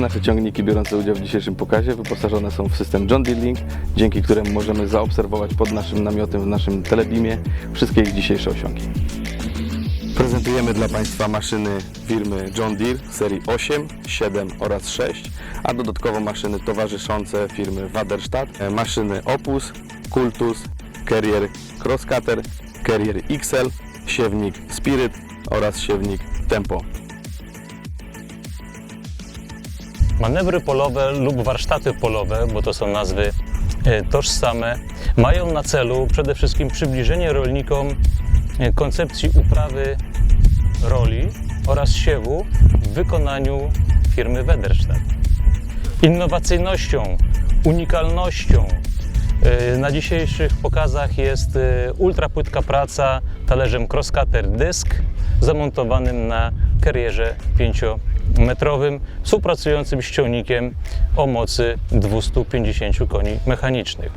Nadchodzące ciągniki biorące udział w dzisiejszym pokazie wyposażone są w system John Deere Link, dzięki któremu możemy zaobserwować pod naszym namiotem w naszym telebimie wszystkie ich dzisiejsze osiągi. Prezentujemy dla Państwa maszyny firmy John Deere serii 8, 7 oraz 6, a dodatkowo maszyny towarzyszące firmy Waderstadt, e, maszyny Opus, Cultus, Carrier Crosscutter, Carrier XL, siewnik Spirit oraz siewnik Tempo. Manewry polowe lub warsztaty polowe, bo to są nazwy e, tożsame, mają na celu przede wszystkim przybliżenie rolnikom e, koncepcji uprawy roli oraz siewu w wykonaniu firmy Wederstadt. Innowacyjnością, unikalnością e, na dzisiejszych pokazach jest ultrapłytka praca talerzem Crosscutter Dysk zamontowanym na karierze 5-metrowym współpracującym z ciągnikiem o mocy 250 koni mechanicznych.